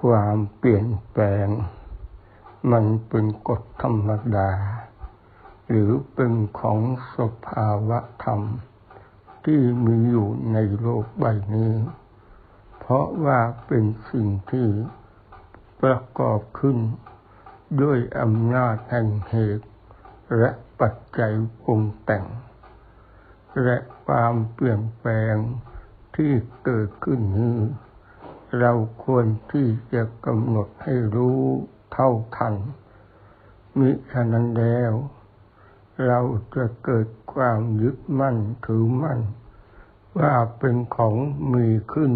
ความเปลี่ยนแปลง มันเป็นกฎธรรมดา หรือเป็นของสภาวะธรรม ที่มีอยู่ในโลกใบนี้ เพราะว่าเป็นสิ่งที่ประกอบขึ้น ด้วยอำนาจแห่งเหตุและปัจจัยปรุงแต่ง และความเปลี่ยนแปลงที่เกิดขึ้นนี้ เราควรที่จะกำหนดให้รู้เท่าทัน มิฉะนั้นแล้ว เราจะเกิดความยึดมั่นถือมั่น ว่าเป็นของมีขึ้น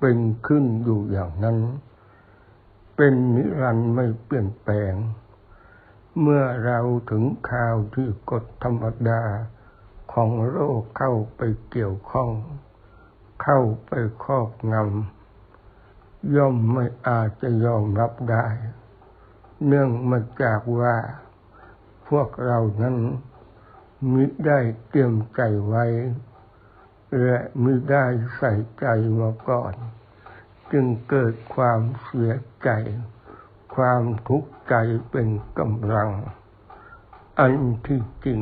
เป็นขึ้นอยู่อย่างนั้น เป็นนิรันดร์ไม่เปลี่ยนแปลง เมื่อเราถึงข่าวที่กฎธรรมดาของโลกเข้าไปเกี่ยวข้อง เข้าไปครอบงำ ย่อมไม่อาจจะยอมรับได้ เนื่องมาจากว่า พวกเรานั้นมิได้เตรียมใจไว้ และมิได้ใส่ใจมาก่อน จึงเกิดความเสียใจ ความทุกข์ใจเป็นกำลัง อันที่จริง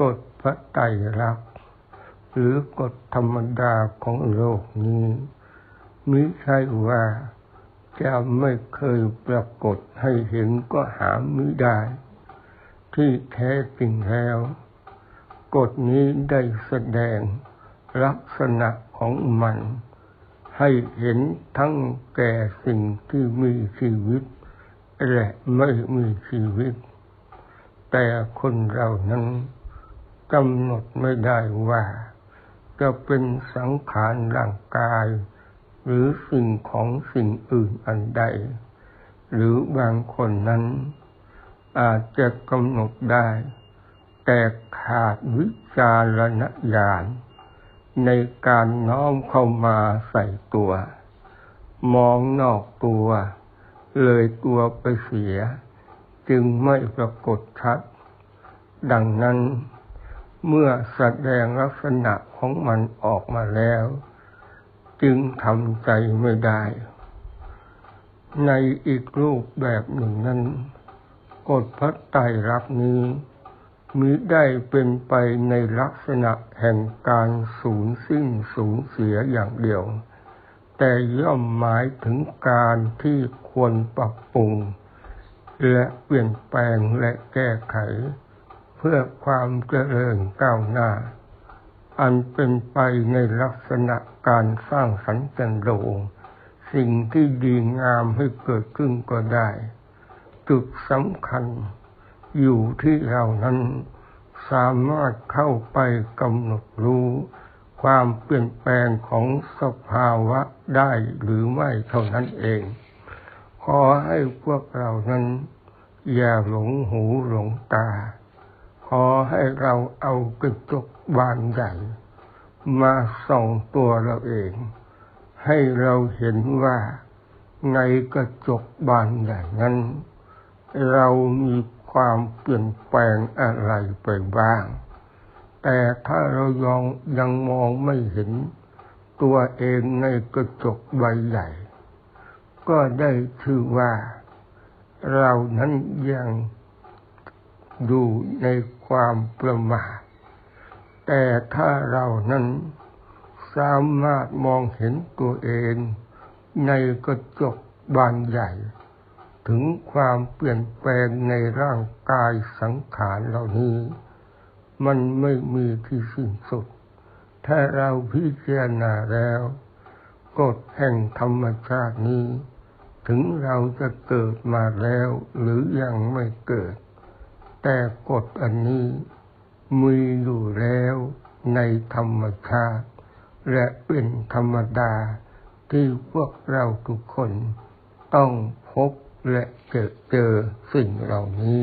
กฎพระไตรลักษณ์หรือกฎธรรมดาของโลกนี้ มิใช่ว่าจะไม่เคยปรากฏให้เห็นก็หาไม่ได้ ที่แท้จริงแล้วกฎนี้ได้แสดงลักษณะของมัน ให้เห็นทั้งแก่สิ่งที่มีชีวิต และไม่มีชีวิต แต่คนเรานั้นกำหนดไม่ได้ว่า จะเป็นสังขารร่างกาย หรือสิ่งของสิ่งอื่นอันใด หรือบางคนนั้น อาจจะกำหนดได้ แต่ขาดวิจารณญาณในการน้อมเข้ามาใส่ตัว มองนอกตัว เลยตัวไปเสีย จึงไม่ปรากฏชัด ดังนั้นเมื่อแสดงลักษณะของมันออกมาแล้ว จึงทำใจไม่ได้ ในอีกรูปแบบหนึ่งนั้นกฎพระไตรลักษณ์นี้มิได้เป็นไปในลักษณะแห่งการสูญสิ้นสูญเสียอย่างเดียว แต่ย่อมหมายถึงการที่ควรปรับปรุง และเปลี่ยนแปลงและแก้ไข เพื่อความเจริญก้าวหน้า อันเป็นไปในลักษณะการสร้างสรรค์จันโรงสิ่งที่ดีงามให้เกิดขึ้นก็ได้ จุดสำคัญอยู่ที่เรานั้นสามารถเข้าไปกำหนดรู้ ความเปลี่ยนแปลงของสภาวะได้หรือไม่เท่านั้นเอง ขอให้พวกเรานั้น อย่าหลงหูหลงตา ขอให้เราเอากระจกบานใหญ่มาส่องตัวเราเอง ให้เราเห็นว่าในกระจกบานใหญ่นั้น เรามีความเปลี่ยนแปลงอะไรไปบ้าง แต่ถ้าเรายังยังมองไม่เห็นตัวเองในกระจกใบใหญ่ ก็ได้ชื่อว่า เรานั้นยัง อยู่ในความประมาทแต่ถ้าเรานั้นสามารถมองเห็นตัวเองในกระจกบานใหญ่ ถึงความเปลี่ยนแปลงในร่างกายสังขารเหล่านี้ มันไม่มีที่สิ้นสุด ถ้าเราพิจารณาแล้วกฎแห่งธรรมชาตินี้ ถึงเราจะเกิดมาแล้วหรือยังไม่เกิด แต่กฎอันนี้มีอยู่แล้วในธรรมชาติ และเป็นธรรมดาที่พวกเราทุกคนต้องพบและเจอเจอสิ่งเหล่านี้